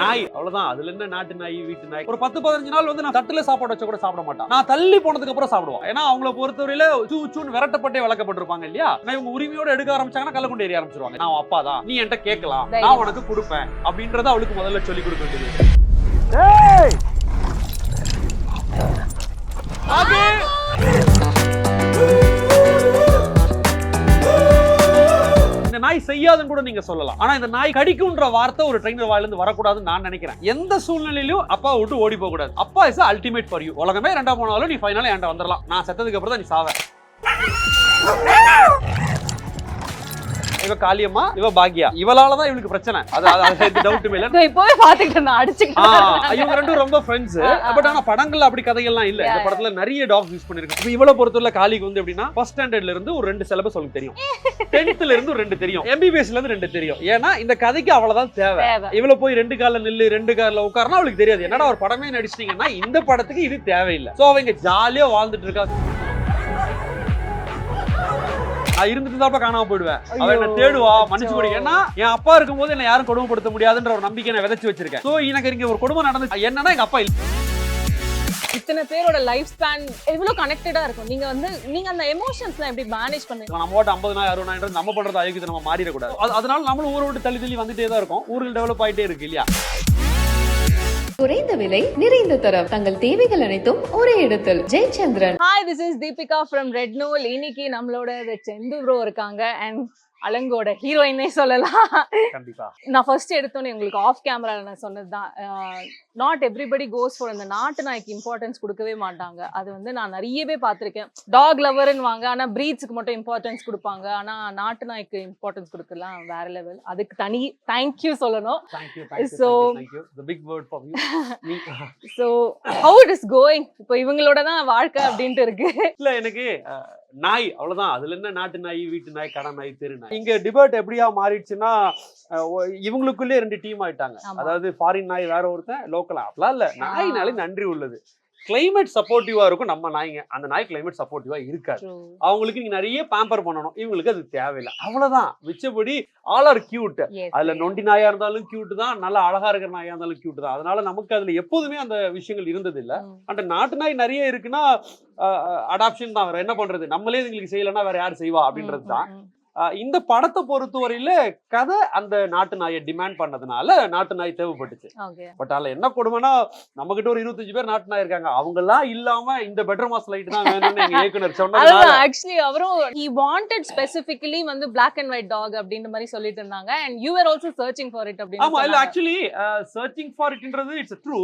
நாய் அவ்வளவுதான். அதுல என்ன நாட்டு நாய் வீட்டு நாய். ஒரு பத்து பதினஞ்சு நாள் வந்து நான் தட்டுல சாப்பாடு வச்ச கூட சாப்பிட மாட்டான். நான் தள்ளி போனதுக்கு அப்புறம் சாப்பிடுவான். ஏன்னா அவங்கள பொறுத்தவரையில சூ சூன்னு விரட்டப்பட்டே வளர்க்கப்பட்டிருப்பாங்க இல்லையா? நான் இவங்க உரிமையோட எடுக்க ஆரம்பிச்சாங்கன்னா கள்ள கொண்டு ஏறி ஆரம்பிச்சிருவாங்க. நான் அப்பா தான். நீ என்கிட்ட கேட்கலாம். நான் உனக்கு கொடுப்பேன். அப்படின்றத அவளுக்கு முதல்ல சொல்லி கொடுக்க வேண்டியது. இந்த நாய் செய்யாதுன்னு கூட நீங்க சொல்லலாம். ஆனா இந்த நாய் கடிக்கும்ன்ற வார்த்தை ஒரு ட்ரெயினர் வாயிலிருந்து வரக்கூடாதுன்னு நான் நினைக்கிறேன். எந்த சூழ்நிலையிலும் அப்பா விட்டு ஓடி போக கூடாது அப்பா இஸ் அல்டிமேட் ஃபார் யூ உலகமே ரெண்டா போனாலும் நீ ஃபைனலா என்கிட்ட வந்துடலாம் நான் செத்ததுக்கு அப்புறம் தான் நீ சாவ இவ காளியம்மா இவ பாக்யா. இவளால தான் இவளுக்கு பிரச்சனை. அது அது- இப்பவே பாத்துக்கிட்டு நான் இவங்க ரெண்டும் ரொம்ப ஃப்ரெண்ட்ஸ். பட் ஆனா படங்கள்ல அப்படி கதைகள்லாம் இல்ல. இந்த படத்துல நிறைய டாக்ஸ் யூஸ் பண்ணிருக்காங்க. இவ்வளவு பொறுத்தவரை காளிக்கு வந்து எப்படின்னா ஃபர்ஸ்ட் ஸ்டாண்டர்ட்ல இருந்து ஒரு ரெண்டு சிலபஸ் உங்களுக்கு தெரியும். டென்த்ல இருந்து ரெண்டு தெரியும். எம்பிபிஎஸ்ல இருந்து ரெண்டு தெரியும். ஏன்னா இந்த கதைக்கு அவ்வளவுதான் தேவை. இவ்வளவு போய் ரெண்டு கால்ல நில்லு ரெண்டு கால்ல உட்காரனா அவளுக்கு தெரியாது. என்னடா ஒரு படமே நடிச்சிட்டீங்கன்னா இந்த படத்துக்கு இது தேவையில்லை. சோ அவங்க ஜாலியா வாழ்ந்துட்டு இருக்கா நான் இருந்துட்டு தான் காணாம போயிடுவேன். அவ என்ன தேடுவா மன்னிச்சு அச்சோ. கொடு ஏன்னா என் அப்பா இருக்கும்போது என்ன யாரும் கொடுமைப்படுத்த முடியாதுன்ற ஒரு நம்பிக்கை நான் விதைச்சு வச்சிருக்கேன். சோ எனக்கு இங்க ஒரு குடும்பம் நடந்து என்னன்னா எங்க அப்பா இல்ல. இத்தனை பேரோட லைஃப் ஸ்பேன் எவ்வளவு கனெக்டடா இருக்கும்? நீங்க வந்து நீங்க அந்த எமோஷன்ஸ்லாம் எப்படி மேனேஜ் பண்ணுவீங்க? நம்ம ஓட்ட ஐம்பதுனாயிரம் அறுபதாயிரம் நம்ம பண்றது அயோக்கியத்தை நம்ம மாறிடக்கூடாது. அது- அதனால நம்மளும் ஊரை விட்டு தள்ளி தள்ளி வந்துட்டே தான் இருக்கும். ஊர்கள் டெவலப் ஆயிட்டே இருக்கு இல்லையா? குறைந்த விலை நிறைந்த தரம். தங்கள் தேவைகள் அனைத்தும் ஒரே இடத்தில். Jayachandran. Hi this is Deepika from red நூல் இன்னைக்கு நம்மளோட செந்து ப்ரோ இருக்காங்க. அண்ட் அலங்கோட ஹீரோயினே சொல்லலாம். நான் ஃபர்ஸ்ட் எடுத்தோன்னே உங்களுக்கு ஆஃப் கேமரால நான் சொன்னது தான் நாட் எவ்ரிபடி கோஸ் ஃபார் அந்த நாட்டு நாய்க்கு இம்பார்ட்டன்ஸ் கொடுக்கவே மாட்டாங்க. அது வந்து நான் நிறையவே பார்த்துருக்கேன். டாக் லவர்னு வாங்க ஆனால் ப்ரீட்ஸுக்கு மட்டும் இம்பார்ட்டன்ஸ் கொடுப்பாங்க. ஆனால் நாட்டு நாய்க்கு இம்பார்ட்டன்ஸ் கொடுக்கலாம் வேற லெவல் அதுக்கு தனி தேங்க்யூ சொல்லணும். நீ so how it is going இப்போ இவங்களோட தான் வாழ்க்கை அப்படின்ட்டு இருக்கு. இல்ல எனக்கு நாய் அவ்வளவுதான். அதுல என்ன நாட்டு நாய் வீட்டு நாய் கடை நாய் தெரு நாய்? இங்க டிபேட் எப்படியா மாறிடுச்சுன்னா இவங்களுக்குள்ளே ரெண்டு டீம் ஆயிட்டாங்க. அதாவது ஃபாரின் நாய் வேற ஒருத்தன் லோக்கல் அப்படிலாம் இல்ல. நாய்னாலே நன்றி உள்ளது. கிளைமேட் சப்போர்ட்டிவா இருக்கும் நம்ம நாய்ங்க. அந்த நாய் கிளைமேட் சப்போர்ட்டிவா இருக்காது. அவங்களுக்கு நீங்க நிறைய பேம்பர் பண்ணணும். இவங்களுக்கு அது தேவையில்லை. அவ்வளவுதான். மிச்சபடி ஆல் ஆர் கியூட் அதுல. நொண்டி நாயா இருந்தாலும் கியூட் தான். நல்லா அழகா இருக்கிற நாயா இருந்தாலும் கியூட் தான். அதனால நமக்கு அதுல எப்போதுமே அந்த விஷயங்கள் இருந்தது இல்ல ம். அந்த நாட்டு நாய் நிறைய இருக்குன்னா அடாப்ஷன் தான். வேற என்ன பண்றது? நம்மளே இதுங்களுக்கு செய்யலைன்னா வேற யார் செய்வா? அப்படின்றது தான் ம், ம், அஹ் இந்த படத்தை பொறுத்தவரையில கதை அந்த நாட்டு நாயை டிமாண்ட் பண்ணதுனால நாட்டு நாய் தேவைப்பட்டுச்சு. பட் அதுல என்ன கொடுமைனா நம்ம கிட்ட ஒரு இருபத்தஞ்சு பேர் நாட்டு நாய் இருக்காங்க. அவங்க எல்லாம் இல்லாம இந்த பெட்டர் மாஸ் லைட் தான் வேணும்னு எங்க இயக்குனர் அதான் ஆக்சுவலி அவரும் he wanted specifically வந்து black and white dog அப்படின்ற மாதிரி சொல்லிட்டு இருந்தாங்க. And you were also searching for it அப்படின்னு ஆமா இல்ல சொன்னாங்க. ஆக்சுவலி சர்ச்சிங் ஃபார் இட்ன்றது இட்ஸ் ட்ரூ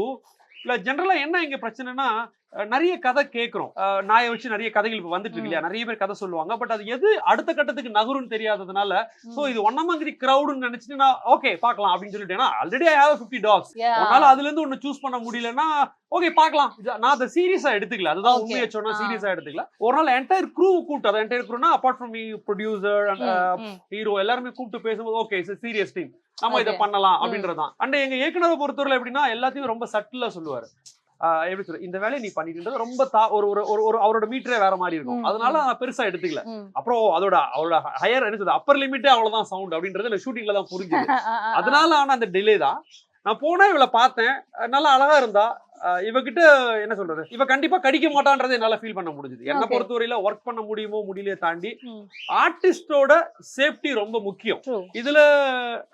இல்ல ஜென்ரலா என்ன இங்க பிரச்சனைனா நிறைய கதை கேட்குறோம் நாயை வச்சு நிறைய கதைகள் இப்போ வந்துட்டு இருக்கு இல்லையா நிறைய பேர் கதை சொல்லுவாங்க பட் அது எது அடுத்த கட்டத்துக்கு நகரும்னு தெரியாததுனால சோ இது ஒன்ன மாதிரி கிரௌடுன்னு நினைச்சிட்டு நான் ஓகே பார்க்கலாம் அப்படின்னு சொல்லிட்டேன்னா already I have fifty talks. உன்னால அதுல இருந்து ஒன்னு சூஸ் பண்ண முடியலன்னா ஓகே பார்க்கலாம் நான் அதை சீரியஸா எடுத்துக்கல அதுதான். உண்மையை சொன்னா. சீரியஸா எடுத்துக்கல ஒரு நாள் என்டையர் க்ரூ கூப்பிட்டு அதை entire க்ரூனா apart from me producer. Hero எல்லாருமே கூப்பிட்டு பேசும்போது ஓகே சீரியஸ் டீம் நம்ம இதை. பண்ணலாம். அப்படின்றதான் அண்ட் எங்க இயக்குனரை பொறுத்தவரை எப்படின்னா எல்லாத்தையும் ரொம்ப சட்டிலா சொல்லுவாரு எப்படி சொல்ற இந்த வேலையை நீ பண்ணிட்டு ரொம்ப தா ஒரு ஒரு ஒரு- அவரோட மீட்டரே வேற மாதிரி இருக்கும் அதனால. நான் பெருசா எடுத்துக்கல. அப்புறம் அதோட அவரோட ஹையர் என்ன சொல்றது அப்பர் லிமிட்டே அவ்வளவுதான் சவுண்ட் அப்படின்றது இந்த ஷூட்டிங்ல தான் புரிஞ்சுது. அதனால ஆன அந்த டிலே தான் நான் போனா இவளை பார்த்தேன் நல்லா அழகா இருந்தா இவகிட்ட என்ன சொல்றது இவ கண்டிப்பா கடிக்க மாட்டான்றதை என்னால ஃபீல் பண்ண முடிஞ்சது என்ன. பொறுத்தவரையில ஒர்க் பண்ண முடியுமோ முடியலையே தாண்டி. ஆர்டிஸ்டோட சேஃப்டி ரொம்ப முக்கியம். இதுல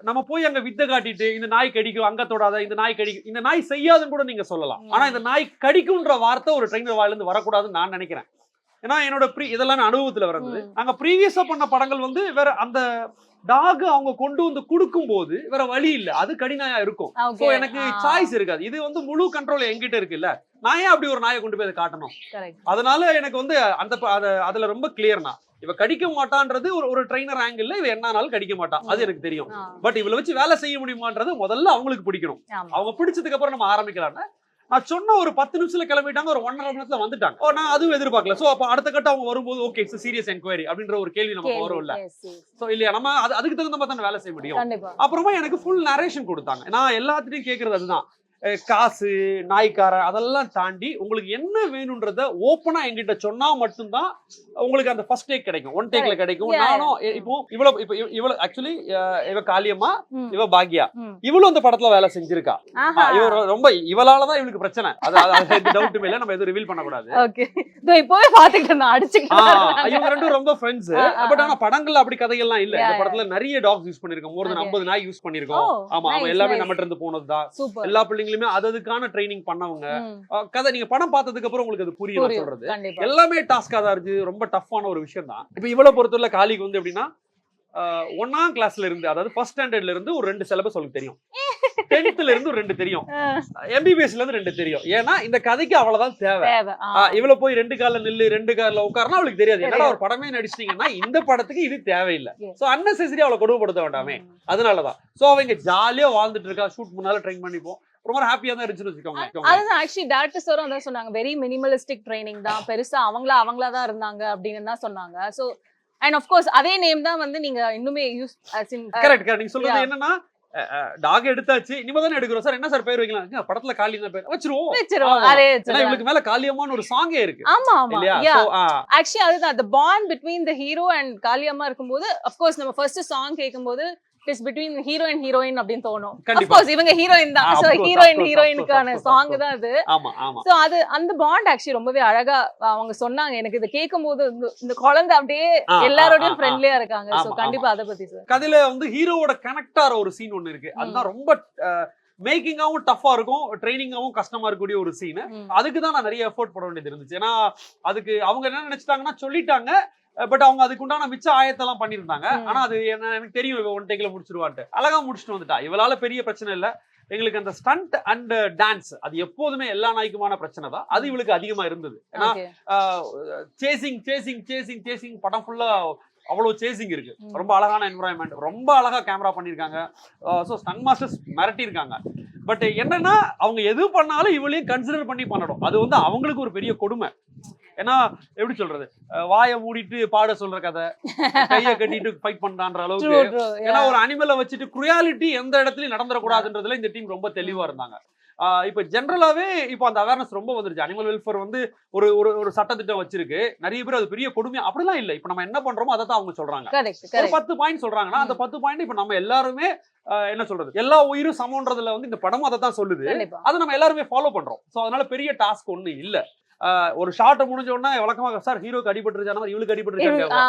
நம்ம போய் அங்க வித்தை காட்டிட்டு இந்த நாய் கடிக்கும் அங்க தொடாத இந்த நாய் கடிக்கும் இந்த நாய் செய்யாதுன்னு கூட நீங்க சொல்லலாம். ஆனா இந்த நாய் கடிக்கும்ன்ற வார்த்தை ஒரு ட்ரெயினர் வாயில இருந்து வரக்கூடாதுன்னு நான் நினைக்கிறேன் ஏன்னா என்னோட ப்ரீ இதெல்லாம் நான் அனுபவத்துல வருது ம். நாங்க ப்ரீவியஸா பண்ண படங்கள் வந்து வேற அந்த டாக் அவங்க கொண்டு வந்து கொடுக்கும் போது வேற வழி இல்ல. அது கடிநாயா இருக்கும். சோ எனக்கு சாய்ஸ் இருக்காது. இது வந்து முழு கண்ட்ரோல் என்கிட்ட இருக்குல்ல. நான் ஏன் அப்படி ஒரு நாயை கொண்டு போய் அதை காட்டணும். அதனால எனக்கு வந்து அந்த அதுல ரொம்ப கிளியர்னா இவ கடிக்க மாட்டான்றது ஒரு ஒரு ட்ரைனர் ஆங்கிள் இவ என்னனாலும் கடிக்க மாட்டான் அது எனக்கு தெரியும். பட் இவளை வச்சு வேலை செய்ய முடியுமான்றது முதல்ல அவங்களுக்கு பிடிக்கணும். அவங்க பிடிச்சதுக்கு அப்புறம் நம்ம ஆரம்பிக்கலாம்னா நான் சொன்ன ஒரு பத்து நிமிஷத்துல கிளம்பிட்டாங்க ஒரு ஒன்றரை மணி நேரத்துல வந்துட்டாங்க. ஓ நான் அதுவும் எதிர்பார்க்கல. சோ அப்ப அடுத்த கட்டம் அவங்க வரும்போது ஓகே சீரியஸ் என்கொயரி அப்படின்ற ஒரு கேள்வி நமக்கு கேள்வி. வரும் இல்ல. சோ இல்லையா? நம்ம அது அதுக்கு தகுந்த மாதிரி தானே வேலை செய்ய முடியும். அப்புறமா எனக்கு ஃபுல் நரேஷன் கொடுத்தாங்க. நான் எல்லாத்துட்டையும் கேட்கறது அதுதான். காசு நாய்க்காரன் அதெல்லாம் தாண்டி உங்களுக்கு என்ன வேணும்ன்றத ஓப்பனா என்கிட்ட சொன்னா மட்டும்தான் உங்களுக்கு அந்த ஃபர்ஸ்ட் டேக் கிடைக்கும். ஒன் டேக்ல கிடைக்கும். நானும் இ- இப்போ இவ்வளவு இப்போ இவ- இவ்வளவு ஆக்சுவலி இவ காளியம்மா ம். இவ பாக்யா. ம். இவளும் அந்த படத்துல வேலை செஞ்சிருக்கா. இவ ரொம்ப இவளாலதான் இவளுக்கு பிரச்சனை. அது டவுட்டுமே இல்ல. நம்ம எதுவும் ரிவீல் பண்ணக்கூடாது. ஓகே இப்பவே பாத்துக்கிட்டு இருந்தேன் அடிச்சுக்கிட்டு இவங்க ரெண்டும் ரொம்ப ஃப்ரெண்ட்ஸ் பட். ஆனா படங்கள்ல அப்படி கதைகள்லாம் இல்ல. இந்த படத்துல நிறைய டாக்ஸ் யூஸ் பண்ணிருக்கோம் மோர் தென். 50 நாய் யூஸ் பண்ணிருக்கோம் Oh, ஆமா nice, எல்லாமே. நம்மகிட்ட இருந்து போனதுதான். எல்லா பிள்ளைங்களுமே அது அதுக்கான ட்ரைனிங் பண்ணவங்க. கதை நீங்க படம் பார்த்ததுக்கு அப்புறம் உங்களுக்கு அது புரியும். சொல்றது? எல்லாமே டாஸ்கா தான் இருக்கு. ரொம்ப டஃப்பான ஒரு விஷயம் தான். இப்போ இவ்வளவு பொறுத்தவரை காலிக்கு வந்து எப்படின்னா ஒண்ணாம் கிளாஸ்ல இருந்து அதாவது ஃபர்ஸ்ட் ஸ்டாண்டர்ட்ல இருந்து ஒரு ரெண்டு சிலபஸ் உங்களுக்கு தெரியும். டென்த்ல இருந்து ஒரு ரெண்டு தெரியும். எம்பிபிஎஸ்ல இருந்து ரெண்டு தெரியும். ஏன்னா இந்த கதைக்கு அவ்வளவுதான் தேவை. இவ்வளவு போய் ரெண்டு கால்ல நில்லு ரெண்டு கால்ல உட்காரனா அவளுக்கு தெரியாது. என்னடா. ஒரு படமே நடிச்சிட்டீங்கன்னா இந்த படத்துக்கு இது தேவையில்லை. சோ அன்னெசரி அவளை கொடுமைப்படுத்த வேண்டாமே. அதனாலதான். சோ அவங்க ஜாலியா வாழ்ந்துட்டு இருக்கா. ஷூட் முன்னால ட்ரெயின் பண்ணிப்போம். ரொம்ப ஹாப்பியா தான் இருந்துச்சுன்னு வச்சுக்கோங்க அதுதான் ஆக்சுவலி டேரக்டர் சாரும் அதான் சொன்னாங்க வெரி மினிமலிஸ்டிக் ட்ரைனிங் தான் பெருசா அவங்களா அவங்களா தான் இருந்தாங்க அப்படின்னு தான் சொன்னாங்க. சோ அண்ட் ஆஃப் கோர்ஸ் அதே நேம் தான் வந்து நீங்க இன்னுமே யூஸ் கரெக்ட் கரெக்ட் நீங்க சொல்றது. என்னன்னா டாக் எடுத்தாச்சு இனிமே தானே எடுக்கிறோம். சார் என்ன சார் பேர் வைக்கலாம்? படத்துல காளி தான் பேர். வச்சிருவோம். வச்சிருவோம். இவளுக்கு மேல காளியம்மான்னு ஒரு சாங்கே இருக்கு. ஆமா ஆமா. ஆக்சுவலி அதுதான் அந்த bond between the hero and Kaliyamma இருக்கும்போது அஃப்கோர்ஸ் நம்ம ஃபர்ஸ்ட் சாங் கேட்கும்போது it's between hero and heroine அப்படின்னு தோணும். அஃப்கோர்ஸ் இவங்க ஹீரோயின் தான். of ஹீரோயின் ஹீரோயினுக்கான சாங். தான் அது. ஆமா ஆமா. சோ அது அந்த பாண்ட் ஆக்சுவலி ரொம்பவே அழகா அவங்க சொன்னாங்க. எனக்கு இதை கேட்கும்போது இந்த- இந்த குழந்தை அப்படியே எல்லாரோடையும். ஃப்ரெண்ட்லியா இருக்காங்க. சோ ஆமா, கண்டிப்பா அதை பத்தி சார் கதையில வந்து ஹீரோவோட கனெக்ட் ஆற ஒரு சீன் ஒண்ணு இருக்கு. அதுதான் ரொம்ப மேக்கிங்காவும் டஃபா இருக்கும் ட்ரைனிங்காவும் கஷ்டமா இருக்கக்கூடிய ஒரு சீன் அதுக்கு தான் நான் நிறைய எஃபோர்ட் போட வேண்டியது இருந்துச்சு. ஏன்னா அதுக்கு அவங்க என்ன நினைச்சிட்டாங்கன்னா சொல்லிட்டாங்க. பட் அவங்க அதுக்கு உண்டான மிச்ச ஆயத்தெல்லாம் பண்ணியிருந்தாங்க. ஆனா அது என்ன எனக்கு தெரியும் இவ ஒன் டேக்ல முடிச்சிருவான்ட்டு. அழகா முடிச்சுட்டு வந்துட்டா. இவளால பெரிய பிரச்சனை இல்ல. எங்களுக்கு அந்த ஸ்டண்ட் அண்ட் டான்ஸ் அது எப்போதுமே எல்லா நாய்க்குமான பிரச்சனை தான். அது இவளுக்கு அதிகமா இருந்தது. ஏன்னா சேசிங் சேசிங் சேசிங் சேசிங் படம் ஃபுல்லா அவ்வளவு சேசிங் இருக்கு. ரொம்ப அழகான என்வரான்மெண்ட் ரொம்ப அழகா கேமரா பண்ணிருக்காங்க. ஸோ ஸ்டன் மாஸ்டர்ஸ் மிரட்டியிருக்காங்க. பட் என்னன்னா அவங்க எது பண்ணாலும் இவளையும் கன்சிடர் பண்ணி பண்ணணும். அது வந்து அவங்களுக்கு ஒரு பெரிய கொடுமை. ஏன்னா எப்படி சொல்றது? வாயை மூடிட்டு பாட சொல்ற கதை. கையை கட்டிட்டு ஃபைட் பண்றான்ற அளவுக்கு. ஏன்னா ஒரு அனிமலை வச்சுட்டு குரியாலிட்டி எந்த இடத்துலயும் நடந்துடக்கூடாதுன்றதுல இந்த டீம் ரொம்ப தெளிவா இருந்தாங்க. இப்ப ஜென்ரலாவே இப்போ அந்த அவேர்னஸ் ரொம்ப வந்துருச்சு. அனிமல் வெல்ஃபேர் வந்து ஒரு ஒரு ஒரு சட்டத்திட்டம் வச்சிருக்கு. நிறைய பேர் அது பெரிய கொடுமை. அப்படிலாம் இல்ல. இப்போ நம்ம என்ன பண்றோமோ அதை தான் அவங்க சொல்றாங்க. ஒரு பத்து பாயிண்ட் சொல்றாங்கன்னா அந்த பத்து பாயிண்ட் இப்ப நம்ம எல்லாருமே என்ன சொல்றது? எல்லா உயிரும் சமன்றதுல வந்து இந்த படமும் அதை தான் சொல்லுது அதை நம்ம எல்லாருமே ஃபாலோ பண்றோம். சோ அதனால பெரிய டாஸ்க் ஒண்ணு இல்ல. ஒரு ஷார்ட்டை முடிஞ்ச உடனே வழக்கமாக சார் ஹீரோக்கு அடிபட்டுருச்சு. அந்த மாதிரி இவளுக்கு ஆ,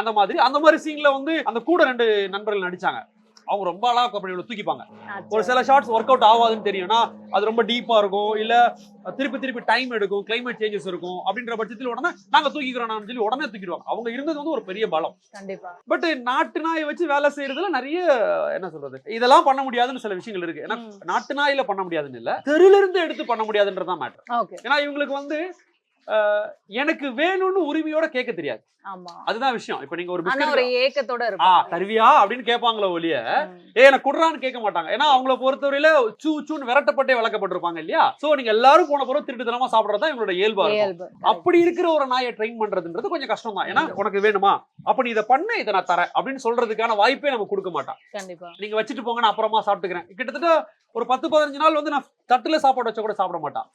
அந்த மாதிரி அந்த மாதிரி சீன்ல வந்து அந்த கூட ரெண்டு நண்பர்கள் நடிச்சாங்க. அவங்க ரொம்ப அழகா இவ்வளவு தூக்கிப்பாங்க. ஒரு சில ஷார்ட்ஸ் ஒர்க் அவுட் ஆகாதுன்னு தெரியும்னா அது ரொம்ப டீப்பா இருக்கும். இல்ல திருப்பி திருப்பி டைம் எடுக்கும் கிளைமேட் சேஞ்சஸ் இருக்கும் அப்படின்ற பட்சத்தில் உடனே நாங்க தூக்கிக்கிறோம் சொல்லி உடனே தூக்கிடுவாங்க. அவங்க இருந்தது வந்து ஒரு பெரிய பலம். கண்டிப்பா. பட் நாட்டு நாயை வச்சு வேலை செய்யறதுல நிறைய என்ன சொல்றது இதெல்லாம் பண்ண முடியாதுன்னு சில விஷயங்கள் இருக்கு. ஏன்னா. நாட்டு நாயில பண்ண முடியாதுன்னு இல்ல தெருல இருந்து எடுத்து பண்ண முடியாதுன்றதான் மேட்டர் ஏன்னா இவங்களுக்கு வந்து எனக்கு வேணும்னு உரிமையோட கேட்க தெரியாது. ஆமா. அதுதான் விஷயம். இப்ப நீங்க ஒரு ஒரு ஏக்கத்தோட தருவியா அப்படின்னு கேட்பாங்களோ ஒழிய. ஏ எனக்கு குடுறான்னு கேட்க மாட்டாங்க. ஏன்னா அவங்கள பொறுத்தவரையில சூ சூன்னு விரட்டப்பட்டே வளர்க்கப்பட்டிருப்பாங்க இல்லையா? சோ நீங்க எல்லாரும் போன பிறகு திருட்டுத்தனமா சாப்பிடறதா இவங்களோட இயல்பா அப்படி இருக்கிற ஒரு நாயை ட்ரெயின் பண்றதுன்றது கொஞ்சம் கஷ்டம் தான் ஏன்னா உனக்கு வேணுமா? அப்ப நீ இதை பண்ண இதை நான் தரேன் அப்படின்னு சொல்றதுக்கான வாய்ப்பே நம்ம கொடுக்க மாட்டான் கண்டிப்பா. நீங்க வச்சுட்டு போங்க நான் அப்புறமா சாப்பிட்டுக்கிறேன். கிட்டத்தட்ட ஒரு பத்து பதினஞ்சு நாள் வந்து நான் தட்டுல சாப்பாடு வச்சா கூட சாப்பிட மாட்டான்.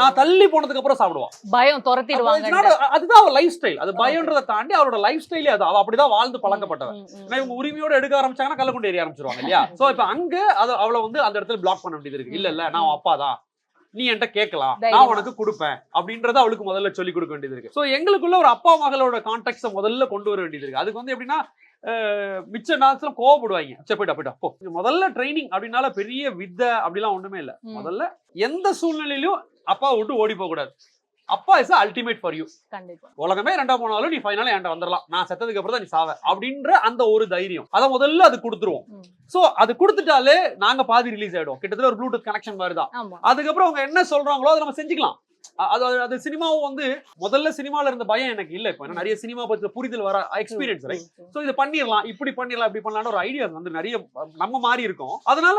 நான் தள்ளி போனதுக்கு அப்புறம் சாப்பிடுவான். பயம் துரத்திடுவாங்க அதுதான் அவ லைஃப் ஸ்டைல் அது பயம்ன்றதை தாண்டி அவளோட லைஃப் ஸ்டைலே அது. அப்படிதான் வாழ்ந்து பழக்கப்பட்டவ ஏன்னா இவங்க உரிமையோட எடுக்க ஆரம்பிச்சாங்கன்னா கள்ளக்குண்டு ஏறி ஆரம்பிச்சிருவாங்க இல்லையா? சோ இப்ப அங்க அது அவளை வந்து அந்த இடத்துல பிளாக் பண்ண வேண்டியது இருக்கு. இல்ல இல்ல நான் அப்பா தான். நீ என்கிட்ட கேட்கலாம். நான். உனக்கு கொடுப்பேன். அப்படின்றத அவளுக்கு முதல்ல சொல்லி கொடுக்க வேண்டியது இருக்கு. சோ எங்களுக்குள்ள ஒரு அப்பா மகளோட கான்டாக்ட்ஸ முதல்ல கொண்டு வர வேண்டியது இருக்கு. அதுக்கு வந்து எப்படின்னா மிச்ச நேரத்துல கோவப்படுவாங்க சரி போயிட்டா போயிட்டா போ. முதல்ல ட்ரைனிங் அப்படின்னால பெரிய வித்தை அப்படிலாம் ஒண்ணுமே இல்ல. முதல்ல எந்த சூழ்நிலையிலும் அப்பா விட்டு ஓடி போக கூடாது. அப்பா இஸ் அல்டிமேட் ஃபார் யூ உலகமே ரெண்டா போனாலும் நீ ஃபைனலா என்கிட்ட வந்துடலாம் நான் செத்ததுக்கு அப்புறம் தான் நீ சாவ அப்படின்ற அந்த ஒரு தைரியம். அதை முதல்ல அது கொடுத்துருவோம். சோ அது கொடுத்துட்டாலே நாங்க பாதி ரிலீஸ் ஆயிடும் கிட்டத்தட்ட ஒரு ப்ளூடூத் கனெக்ஷன் மாதிரி தான் அதுக்கப்புறம் அவங்க என்ன சொல்றாங்களோ அதை நம்ம செஞ்சுக்கலாம். அது அது- சினிமாவும் வந்து முதல்ல சினிமால இருந்த பயம் எனக்கு இல்ல இப்போ. நிறைய சினிமா பத்தி புரிதல் வர எக்ஸ்பீரியன்ஸ் ரைட் சோ இதை பண்ணிடலாம். இப்படி பண்ணிடலாம் இப்படி பண்ணலாம்னு ஒரு ஐடியா வந்து நிறைய நம்ம மாறி இருக்கும். அதனால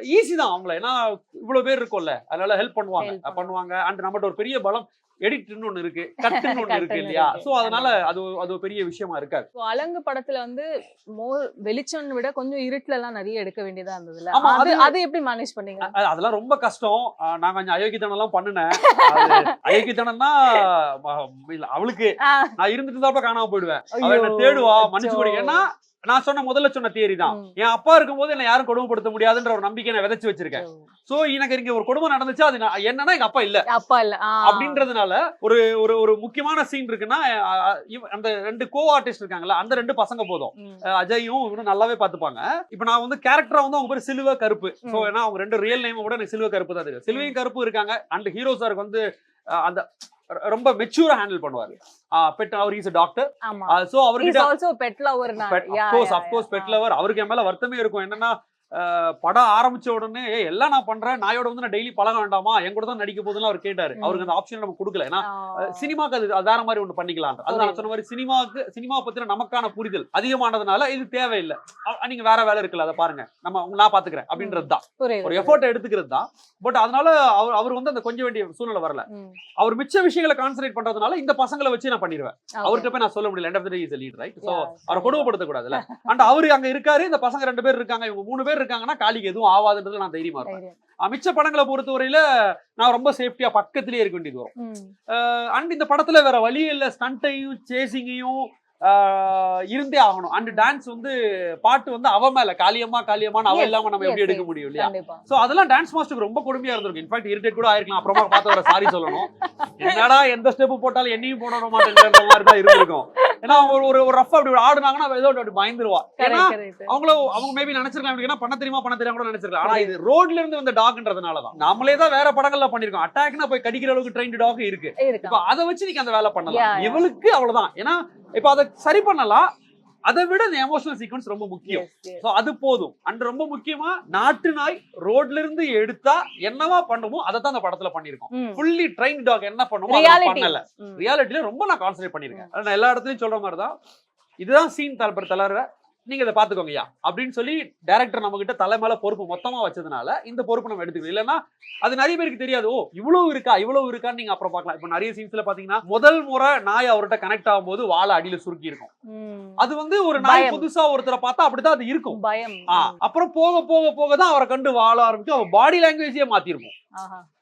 ஈஸி தான் அவங்கள. ஏன்னா இவ்வளவு பேர் இருக்கும்ல. அதனால ஹெல்ப் பண்ணுவாங்க. பண்ணுவாங்க. அண்ட் நம்மகிட்ட ஒரு பெரிய பலம் எடிட்னு ஒண்ணு இருக்கு கட்டுன்னு ஒண்ணு இருக்கு இல்லையா. சோ அதனால அது அது பெரிய விஷயமா இருக்காது. அலங்கு படத்துல வந்து மோர் வெளிச்சம் விட கொஞ்சம் இருட்டுல எல்லாம் நிறைய எடுக்க வேண்டியதா இருந்ததுல அது அது- எப்படி மேனேஜ் பண்ணீங்க? அதெல்லாம் ரொம்ப கஷ்டம். நான் கொஞ்சம் அயோக்கியத்தனம் எல்லாம் பண்ணினேன் அயோக்கியத்தனம்னா அவளுக்கு. நான் இருந்துட்டு தான் காணாம போயிடுவேன். தேடுவா மன்னிச்சு ஏன்னா நான் சொன்ன முதல்ல சொன்ன தியரி தான். என் அப்பா இருக்கும்போது என்ன யாரும் கொடுமைப்படுத்த முடியாதுன்ற ஒரு நம்பிக்கை நான் விதைச்சு வச்சிருக்கேன். சோ எனக்கு இங்க ஒரு கொடுமை நடந்துச்சு. அது என்னன்னா எங்க அப்பா இல்ல. அப்பா இல்ல. அப்படின்றதுனால ஒரு ஒரு ஒரு முக்கியமான சீன் இருக்குன்னா அந்த ரெண்டு கோ ஆர்டிஸ்ட் இருக்காங்கல்ல அந்த ரெண்டு பசங்க போதும். அஜயும் இவனும் நல்லாவே பாத்துப்பாங்க இப்போ நான் வந்து கேரக்டரா வந்து அவங்க பேர் சிலுவ கருப்பு. சோ. ஏன்னா அவங்க ரெண்டு ரியல் நேம் கூட எனக்கு சிலுவ கருப்பு தான் தெரியும். சிலுவையும் கருப்பு இருக்காங்க. அண்ட் ஹீரோ சாருக்கு வந்து அந்த ரொம்ப மெச்சூரா ஹேண்டில் பண்ணுவாரு. பெட் அவர் இஸ் டாக்டர் சோ அவர்கிட்ட is also pet lover of course of course pet lover அவருக்கு மேல வருத்தமே இருக்கும். என்னன்னா படம் ஆரம்பிச்ச உடனே "ஏய், எல்லாம் நான் பண்றேன். நாயோட வந்து நான் டெய்லி பழக வேண்டாமா? என் கூட தான் நடிக்க போதுன்னு அவர் கேட்டாரு. அவருக்கு அந்த ஆப்ஷன் நம்ம கொடுக்கல. ஏன்னா சினிமாக்கு அது வேற மாதிரி ஒண்ணு பண்ணிக்கலாம். அது நான். சொன்ன மாதிரி சினிமாவுக்கு சினிமா பத்தின நமக்கான புரிதல் அதிகமானதுனால இது தேவையில்லை. நீங்க வேற வேலை இருக்குல்ல அதை பாருங்க. நம்ம நான் பாத்துக்கிறேன். அப்படின்றது தான். ஒரு எஃபோர்ட் எடுத்துக்கிறது தான். பட் அதனால அவர் அவர் வந்து அந்த கொஞ்சம் வேண்டிய சூழ்நிலை வரல. அவர் மிச்ச விஷயங்களை கான்சன்ட்ரேட் பண்றதுனால இந்த பசங்களை வச்சு நான் பண்ணிடுவேன். அவர்கிட்ட போய் நான் சொல்ல முடியல. End of the day is lead right so Yeah, அவரை கண்டிப்பா. கொடுமைப்படுத்த கூடாதுல்ல அண்ட் அவரு அங்க இருக்காரு. இந்த பசங்க ரெண்டு பேர் இருக்காங்க. இவங்க மூணு பேர் இருக்காங்கன்னா காலிக்கு எதுவும் ஆகாதுன்றது நான் தைரியமா இருப்பேன். மிச்ச படங்களை பொறுத்தவரையில நான் ரொம்ப சேஃப்டியா பக்கத்திலேயே இருக்க வேண்டியது வரும். அண்ட் இந்த படத்துல வேற வழி இல்ல ஸ்டண்ட்டையும் சேசிங்கையும் இருந்தே ஆகணும். அண்ட் டான்ஸ் வந்து பாட்டு வந்து அவ மேல காளியம்மா காளியம்மான்னு அவ இல்லாம நம்ம எப்படி எடுக்க. முடியும் இல்லையா? சோ அதெல்லாம் டான்ஸ் மாஸ்டருக்கு ரொம்ப கொடுமையா இருந்திருக்கும். இன்ஃபேக்ட் இரிட்டேட் கூட ஆயிருக்கலாம். அப்புறமா பார்த்து வர சாரி சொல்லணும். என்னடா எந்த ஸ்டெப் போட்டாலும் என்னையும் போட மாட்டேங்கிற மாதிரி தான் இருந்திருக்கும். ஏன்னா அவங்க ஒரு ஒரு ரஃப் அப்படி ஆடுனாங்கன்னா அவ ஏதோ அப்படி பயந்துருவா. ஏன்னா அவங்கள அவங்க மேபி நினைச்சிருக்கலாம். இப்படி ஏன்னா பண்ண தெரியுமா? பண்ண தெரியாம கூட நினைச்சிருக்கலாம். ஆனா இது ரோட்ல இருந்து வந்த டாக்ன்றதுனால தான். நாமளே தான் வேற படங்கள்ல பண்ணிருக்கோம் அட்டாக்னா போய் கடிக்கிற அளவுக்கு ட்ரெயின் டாக் இருக்கு. இப்ப அதை வச்சு நீங்க அந்த வேலை பண்ணலாம். இவளுக்கு அவ்வளவுதான். ஏன்னா இப்ப அதை சரி பண்ணலாம். அதை விட இந்த எமோஷனல் சீக்வன்ஸ் ரொம்ப முக்கியம். சோ அது போதும். அண்ட் ரொம்ப முக்கியமா நாட்டு நாய் ரோட்ல இருந்து எடுத்தா என்னவா பண்ணுமோ அதை தான் அந்த படத்துல பண்ணிருக்கோம். ஃபுல்லி ட்ரெயின் டாக் என்ன பண்ணுமோ. பண்ணல. ம். ரியாலிட்டில ரொம்ப நான் கான்சென்ட்ரேட் பண்ணிருக்கேன் நான் எல்லா இடத்துலயும் சொல்ற மாதிரி தான் இதுதான் சீன் தலைப்பர் தளர நீங்க இதை பாத்துக்கோங்கய்யா அப்படின்னு சொல்லி டைரக்டர் நம்ம கிட்ட தலை மேல பொறுப்பு மொத்தமா வச்சதுனால இந்த பொறுப்பு நம்ம எடுத்துக்கணும். இல்லைன்னா அது நிறைய பேருக்கு தெரியாது. ஓ இவ்வளவு இருக்கா இவ்வளவு இருக்கான்னு நீங்க அப்புறம் பார்க்கலாம். இப்போ நிறைய சீன்ஸ்ல பாத்தீங்கன்னா முதல் முறை நாய் அவர்கிட்ட கனெக்ட் ஆகும்போது வாழை அடியில சுருக்கி இருக்கும். அது வந்து ஒரு நாய். புதுசா ஒருத்தரை பார்த்தா அப்படிதான் அது இருக்கும். பயம். அப்புறம் போக போக போக தான் அவரை கண்டு வாழ ஆரம்பிச்சு அவன் பாடி லாங்குவேஜே மாத்திருப்போம்.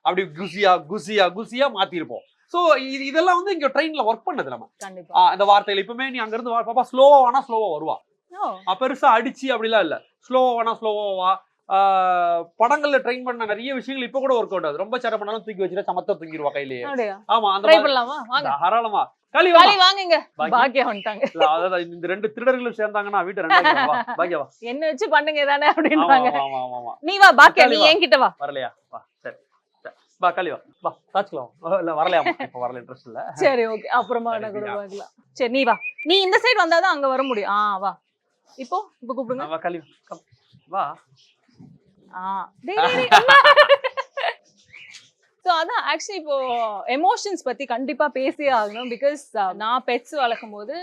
அப்படி குசியா குசியா குசியா மாத்திருப்போம். சோ இது இதெல்லாம் வந்து இங்க ட்ரெயின்ல ஒர்க் பண்ணது நம்ம. இந்த வார்த்தைகள் இப்பவுமே நீ அங்க இருந்து வா பாப்பா ஸ்லோவா வேணா ஸ்லோவா வருவா. பெருசா அடிச்சு அப்படிலாம் இல்ல. ஸ்லோவா வேணா ஸ்லோவா வா. ஆ, படங்கள்ல ட்ரெயின் பண்ண நிறைய விஷயங்கள் இப்ப கூட ஒர்க் அவுட் ஆகுது. ரொம்ப சேர பண்ணாலும் தூக்கி வச்சுட்டு சமத்தா தூங்கிடுவா கையிலேயே. ஆமா அந்த தாராளமா. களி வாங்குங்க. பாக்கி. பாக்கியா வந்துட்டாங்க. அதாவது இந்த ரெண்டு திருடர்களும் சேர்ந்தாங்கன்னா வீட்டை ரெண்டு வா பாக்கியா வா. என்ன வச்சு பண்ணுங்க தானே அப்படின்றாங்க. நீ வா பாக்கியா நீ. என்கிட்ட வா. வரலையா? வா சரி. வா களி வா. வா சாச்சுக்கலாம். இல்ல வரலையாமா இப்ப வரல இன்ட்ரெஸ்ட் இல்ல. சரி ஓகே அப்புறமா. பார்க்கலாம். சரி நீ வா. நீ இந்த சைடு வந்தாதான் அங்க வர முடியும். ஆ வா. இப்போ இப்போ கூப்பிடுங்க. வா கம். வா. ஆ. ஸோ அதான் ஆக்சுவலி இப்போ எமோஷன்ஸ் பத்தி கண்டிப்பா பேசியே ஆகணும் பிகாஸ் நான் பெட்ஸ் வளர்க்கும் போது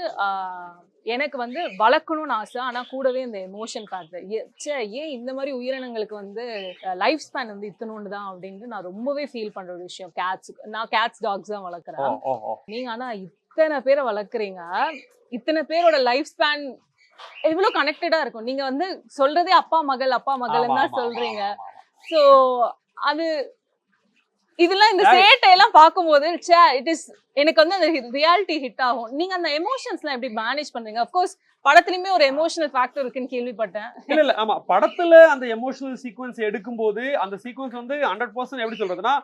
எனக்கு வந்து வளர்க்கணும்னு ஆசை. ஆனா கூடவே இந்த எமோஷன் ஃபேக்டர் ச்சே ஏன் இந்த மாதிரி உயிரினங்களுக்கு வந்து லைஃப் ஸ்பேன் வந்து இத்தனோண்டு தான் அப்படின்ட்டு நான் ரொம்பவே ஃபீல் பண்ற ஒரு விஷயம். கேட்ஸ் நான் கேட்ஸ் டாக்ஸ் தான் வளர்க்குறேன். நீங்க ஆனா இத்தனை பேரை வளர்க்குறீங்க. இத்தனை பேரோட லைஃப் ஸ்பேன் எவ்வளவு கனெக்டடா இருக்கும். நீங்க வந்து சொல்றதே அப்பா மகள் அப்பா மகள்னு ஆமா, தான் சொல்றீங்க. சோ அது இதெல்லாம் இந்த சேட்டை எல்லாம் பார்க்கும்போது ச்சே இட் இஸ் எனக்கு வந்து அந்த ரியாலிட்டி ஹிட் ஆகும். நீங்க அந்த எமோஷன்ஸ்லாம் எப்படி மேனேஜ் பண்றீங்க? அஃப்கோர்ஸ் படத்துலயுமே ஒரு எமோஷனல் ஃபேக்டர் இருக்குன்னு கேள்விப்பட்டேன். இல்ல இல்ல ஆமா. படத்துல அந்த எமோஷனல் சீக்வன்ஸ் எடுக்கும்போது அந்த சீக்வன்ஸ் வந்து ஹண்ட்ரட் பர்சன்ட் எப்படி சொல்றதுன்னா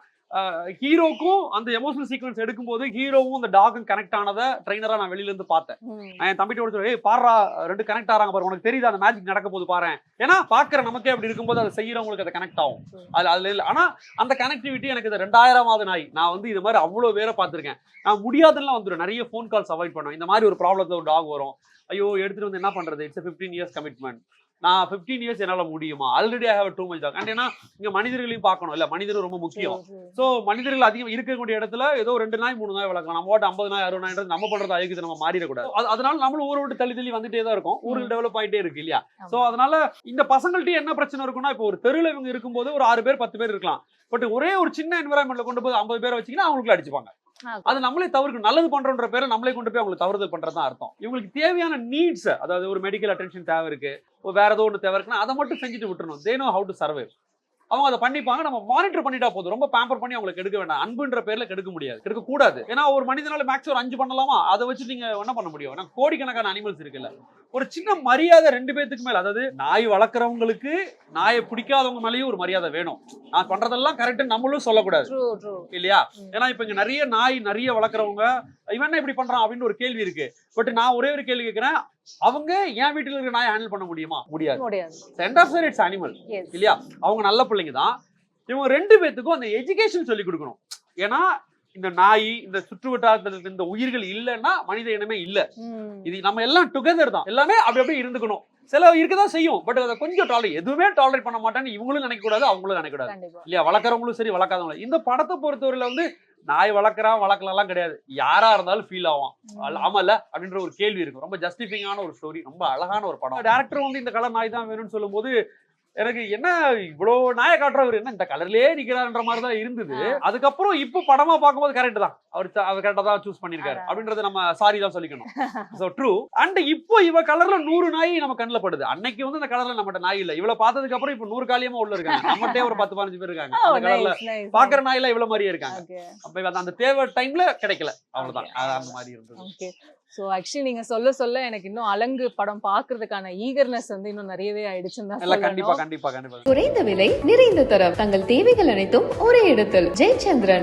ஹீரோக்கும் அந்த எமோஷனல் சீக்வன்ஸ் எடுக்கும்போது ஹீரோவும் அந்த டாகும் கனெக்ட் ஆனதை ட்ரைனரா நான் வெளியில இருந்து பார்த்தேன் என் தம்பிட்ட சொல்லுவேன், ஏய் பாடுறா ரெண்டு கனெக்ட் ஆறாங்க பாரு உனக்கு தெரியுது அந்த மேஜிக் நடக்க போது பாரு ஏன்னா பாக்குற நமக்கே அப்படி இருக்கும்போது அதை செய்யறவங்களுக்கு அது கனெக்ட் ஆகும். அது அதுல இல்ல ஆனா அந்த கனெக்டிவிட்டி எனக்கு இது ரெண்டாயிரமாவது நாய். நான் வந்து இது மாதிரி அவ்வளவு பேரை பார்த்திருக்கேன். நான் முடியாதுலாம் வந்துடும் நிறைய ஃபோன் கால்ஸ் அவாய்ட் பண்ணுவேன். இந்த மாதிரி ஒரு ப்ராப்ளத்துல ஒரு டாக் வரும். ஐயோ எடுத்துட்டு வந்து என்ன பண்றது? இட்ஸ் ஃபிஃப்டீன் இயர்ஸ் கமிட்மெண்ட் நான் ஃபிஃப்டீன் இயர்ஸ் என்னால முடியுமா? Already I have too much talk and ஏன்னா இங்க மனிதர்களையும் பார்க்கணும். இல்ல மனிதர் ரொம்ப முக்கியம். சோ மனிதர்கள் அதிகம் இருக்கக்கூடிய இடத்துல ஏதோ ரெண்டு நாய் மூணு நாய் வளர்க்கலாம். நம்ம ஓட்ட ஐம்பது நாய் அறுபது நாய் நம்ம பண்றது அயோக்கியத்தை நம்ம மாறிடக்கூடாது. அது- அதனால நம்மளும் ஊரை விட்டு தள்ளி தள்ளி வந்துட்டே தான் இருக்கும். ஊர்கள் டெவலப் ஆயிட்டே இருக்கு இல்லையா? சோ அதனால இந்த பசங்கள்ட்ட என்ன பிரச்சனை இருக்கும்னா இப்போ ஒரு தெருவில் இவங்க இருக்கும்போது ஒரு ஆறு பேர் பத்து பேர் இருக்கலாம். பட் ஒரே ஒரு சின்ன என்வரான்மெண்ட்ல கொண்டு போய் ஐம்பது பேரை வச்சீங்கன்னா அவங்களுக்கு அடிச்சுப்பாங்க. அது நம்மளே தவிர்க்கணும். நல்லது பண்றோன்ற பேரை நம்மளே கொண்டு போய் அவங்களுக்கு தவறுதல் பண்றதுதான் அர்த்தம். இவங்களுக்கு தேவையான நீட்ஸ் அதாவது ஒரு மெடிக்கல் அட்டென்ஷன் தேவை இருக்கு வேற ஏதோ ஒன்று தேவை இருக்குன்னா அதை மட்டும் செஞ்சுட்டு விட்டுறணும். They know how to survive அவங்க அதை பண்ணிப்பாங்க நம்ம மானிட்டர் பண்ணிட்டா போதும். ரொம்ப பேம்பர் பண்ணி அவங்களுக்கு கெடுக்க வேண்டாம். அன்புன்ற பேர்ல கெடுக்க முடியாது. கெடுக்க கூடாது. ஏன்னா ஒரு மனிதனால மேக்ஸ் ஒரு அஞ்சு பண்ணலாமா? அதை வச்சு நீங்க என்ன பண்ண முடியும்? ஏன்னா கோடிக்கணக்கான அனிமல்ஸ் இருக்குல்ல. ஒரு சின்ன மரியாதை ரெண்டு பேத்துக்கு மேல அதாவது நாய் வளர்க்குறவங்களுக்கு நாயை பிடிக்காதவங்க மேலேயும் ஒரு மரியாதை வேணும். நான் பண்றதெல்லாம் கரெக்ட் நம்மளும் சொல்லக்கூடாது. இல்லையா. ஏன்னா இப்ப இங்க நிறைய நாய் நிறைய வளர்க்குறவங்க இவன் என்ன இப்படி பண்றான்? அப்படின்னு ஒரு கேள்வி இருக்கு. பட் நான் ஒரே ஒரு கேள்வி கேட்கிறேன். அவங்க என் வீட்டுல இருக்கிற நாயை ஹேண்டில் பண்ண முடியுமா? முடியாது. முடியாது. சென்ட் ஆஃப் இட்ஸ் அனிமல் இல்லையா? அவங்க நல்ல பிள்ளைங்க தான். இவங்க ரெண்டு பேத்துக்கும் அந்த எஜுகேஷன் சொல்லி கொடுக்கணும். ஏன்னா இந்த நாய் இந்த சுற்று வட்டாரத்தில் இந்த உயிர்கள் இல்லைன்னா மனித இனமே இல்ல. இது நம்ம எல்லாம் டுகெதர் தான். எல்லாமே அப்படி அப்படியே இருந்துக்கணும். சில இருக்கதான் செய்யும் பட் அதை கொஞ்சம் டாலரேட் எதுவுமே டாலரேட் பண்ண மாட்டான்னு இவங்களும் நினைக்க கூடாது அவங்களும் நினைக்க கூடாது. கண்டிப்பா. இல்லையா? வளர்க்குறவங்களும் சரி வளர்க்காதவங்களும் இந்த படத்தை பொறுத்தவரையில வந்து நாய் வளர்க்குறான் வளர்க்கலாம் கிடையாது. யாரா இருந்தாலும் ஃபீல் ஆகும் ஆமால அப்படின்ற ஒரு கேள்வி இருக்கும் ரொம்ப ஜஸ்டிஃபைங்கான ஒரு ஸ்டோரி ரொம்ப அழகான ஒரு படம். டேரக்டர் வந்து இந்த கலர் நாய் தான் வேணும்னு சொல்லும்போது எனக்கு என்ன இவ்வளோ நாயை காட்டுறவர்? என்ன இந்த கலர்லயே நிக்கிறாருன்ற மாதிரி தான் இருந்தது. அதுக்கப்புறம் இப்போ படமா பார்க்கும்போது கரெக்ட் தான். அவர் அவர் கரெக்டா தான் சூஸ் பண்ணிருக்காரு. அப்படின்றத நம்ம சாரி தான் சொல்லிக்கணும். ஸோ ட்ரூ அண்ட் இப்போ இவ கலர்ல நூறு நாய் நம்ம கண்ணில் படுது. அன்னைக்கு வந்து இந்த கலர்ல நம்மகிட்ட நாய் இல்ல. இவ்வளவு பார்த்ததுக்கு அப்புறம் இப்போ நூறு காலியமா உள்ள இருக்காங்க. நம்மகிட்டே ஒரு பத்து பதினஞ்சு பேர் இருக்காங்க. அந்த கலர்ல பாக்குற நாயில இவ்வளவு மாதிரியே இருக்காங்க. அப்ப அந்த- தேவை டைம்ல கிடைக்கல. அவ்வளவுதான். அந்த மாதிரி இருந்தது. ஸோ ஆக்சுவலி நீங்க சொல்ல சொல்ல எனக்கு இன்னும் அலங்கு படம் பார்க்கிறதுக்கான ஈகர்னஸ் வந்து இன்னும் நிறையவே ஆயிடுச்சுன்னு கண்டிப்பா கண்டிப்பா கண்டிப்பா. குறைந்த விலை நிறைந்த தரம். தங்கள் தேவைகள் அனைத்தும் ஒரே இடத்தில். ஜெயச்சந்திரன்.